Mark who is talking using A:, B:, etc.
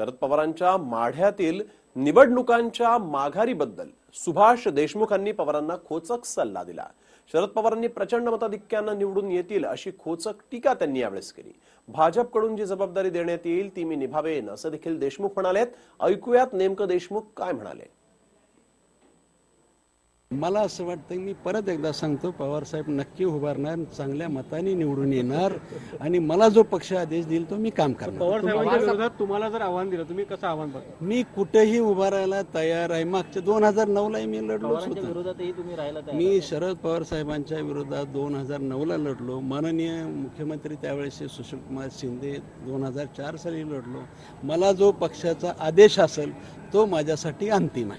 A: शरद पवारांच्या माढ्यातील निवडणुकांच्या माघारीबद्दल सुभाष देशमुखांनी पवारांना खोचक सल्ला दिला. शरद पवारांनी प्रचंड मताधिक्यानं निवडून येतील अशी खोचक टीका त्यांनी यावेळेस केली. भाजपकडून जी जबाबदारी देण्यात येईल ती मी निभावेन असं देखील देशमुख म्हणालेत. ऐकूयात नेमकं देशमुख काय म्हणाले.
B: मला असं वाटतं मी परत एकदा सांगतो पवारसाहेब नक्की उभारणार चांगल्या मताने निवडून येणार आणि मला जो पक्ष आदेश देईल तो मी काम करणार.
C: पवार साहेबांच्या विरोधात तुम्हाला जर आव्हान दिलं तुम्ही कसं आव्हान
B: मी कुठेही उभा राहायला तयार आहे. मागच्या दोन हजार नऊलाही मी लढलो मी शरद पवार साहेबांच्या विरोधात दोन हजार नऊला लढलो. माननीय मुख्यमंत्री त्यावेळेसचे सुशीलकुमार शिंदे दोन हजार चार साली लढलो. मला जो पक्षाचा आदेश असेल तो माझ्यासाठी अंतिम आहे.